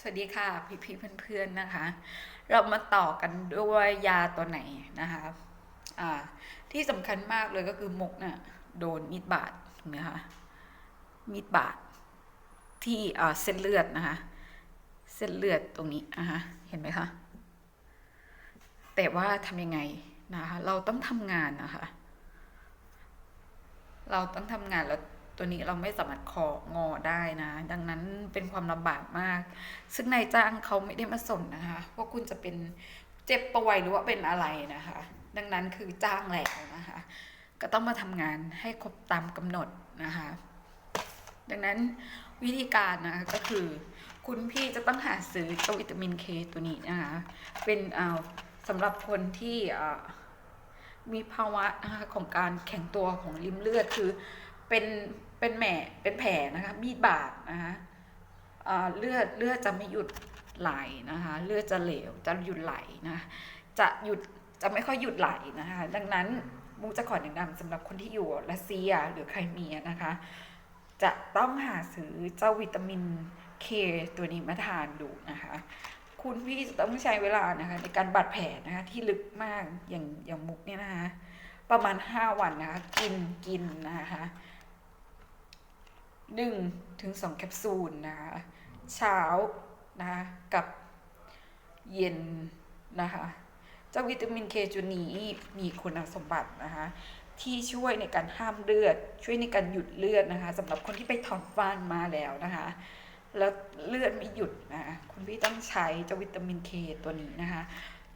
สวัสดีค่ะ พี่พี่ๆเพื่อนๆนะคะ เรามาต่อกันด้วยยาตัวไหนนะคะอ่าที่สำคัญมากเลยก็คือมุกเนี่ยโดนมีดบาดถูกไหมคะมีดบาดที่เส้นเลือดนะคะ เส้นเลือดตรงนี้นะคะเห็นไหมคะแต่ว่าทำยังไงนะคะ เราต้องทำงานนะคะ เราต้องทำงานแล้ว ตัวนี้เราไม่สามารถของอได้นะ ดังนั้นเป็นความลำบากมาก ซึ่งนายจ้างเขาไม่ได้มาสนนะคะ ว่าคุณจะเป็นเจ็บป่วยหรือว่าเป็นอะไรนะคะ ดังนั้นคือจ้างแล้วนะคะ ก็ต้องมาทำงานให้ครบตามกำหนดนะคะ ดังนั้นวิธีการนะคะก็คือ คุณพี่จะต้องหาซื้อเจ้าวิตามินเคตัวนี้นะคะ เป็นเอาสำหรับคนที่อ่ามีภาวะนะคะของการแข็งตัวของริมเลือดคือ เป็นเป็นแหม่เป็นแผลนะคะมีดบาดนะคะเลือดเลือดจะไม่หยุดไหลนะคะเลือดจะเหลวจะหยุดไหลนะจะหยุดจะไม่ค่อยหยุดไหลนะคะดังนั้นมุกจะขอแนะนำสำหรับคนที่อยู่รัสเซียหรือใครมียนะคะ จะต้องหาซื้อเจ้าวิตามินเคตัวนี้มาทานดูนะคะ คุณพี่จะต้องใช้เวลานะคะในการบาดแผลนะคะที่ลึกมากอย่างอย่างมุกเนี่ยนะคะประมาณห้าวันนะคะกินกินนะคะ หนึ่งถึงสองแคปซูลนะคะเช้านะคะกับเย็นนะคะเจ้าวิตามินเคจุนี้มีคุณสมบัตินะคะที่ช่วยในการห้ามเลือด ช่วยในการหยุดเลือดนะคะสำหรับคนที่ไปถอนฟันมาแล้วนะคะแล้วเลือดไม่หยุดนะคะคุณพี่ต้องใช้เจ้าวิตามินเคตัวนี้นะคะ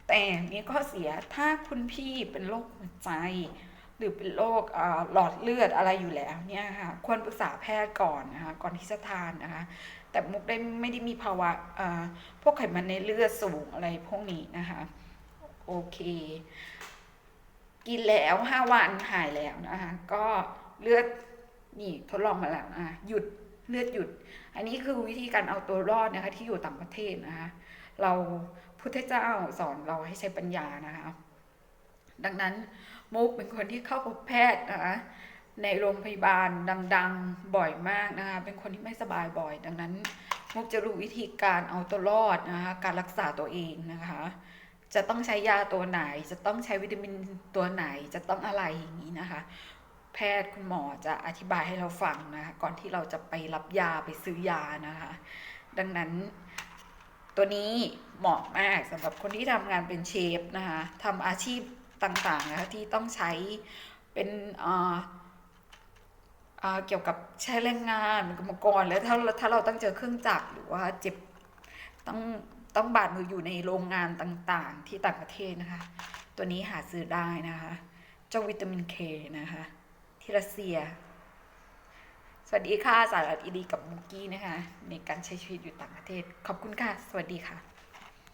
แต่มีข้อเสียถ้าคุณพี่เป็นโรคหัวใจ หรือเป็นโรคหลอดเลือดอะไรอยู่แล้วเนี่ยค่ะควรปรึกษาแพทย์ก่อนนะคะก่อนที่จะทานนะคะ แต่มุกได้ไม่ได้มีภาวะพวกไขมันในเลือดสูงอะไรพวกนี้นะคะโอเค กินแล้วห้าวันหายแล้วนะคะก็เลือดนี่ทดลองมาแล้วนะหยุดเลือดหยุด อันนี้คือวิธีการเอาตัวรอดนะคะที่อยู่ต่างประเทศนะคะเราพุทธเจ้าสอนเราให้ใช้ปัญญานะคะ ดังนั้นมุกเป็นคนที่เข้าพบแพทย์นะคะในโรงพยาบาลดัง ๆ บ่อยมากนะคะ เป็นคนที่ไม่สบายบ่อย ดังนั้น มุกจะรู้วิธีการเอาตัวรอดนะคะ การรักษาตัวเองนะคะ จะต้องใช้ยาตัวไหน จะต้องใช้วิตามินตัวไหน จะต้องอะไรอย่างนี้นะคะ แพทย์คุณหมอจะอธิบายให้เราฟังนะคะ ก่อนที่เราจะไปรับยาไปซื้อยานะคะ ดังนั้นตัวนี้เหมาะมากสำหรับคนที่ทำงานเป็นเชฟนะคะทำอาชีพ ต่างๆนะคะที่ต้องใช้เป็นอ่อเกี่ยวกับใช้แรงงานกรรมกรแล้วถ้าถ้าเราต้องเจอเครื่องจักรหรือว่าเจ็บต้องต้องบาดมืออยู่ในโรงงานต่างๆ ที่ต่างประเทศนะคะ ตัวนี้หาซื้อได้นะคะ เจ้าวิตามินเคนะคะ ที่รัสเซีย สวัสดีค่ะ สารัตอีดีกับมุกกี้นะคะ ในการใช้ชีวิตอยู่ต่างประเทศ ขอบคุณค่ะ สวัสดีค่ะ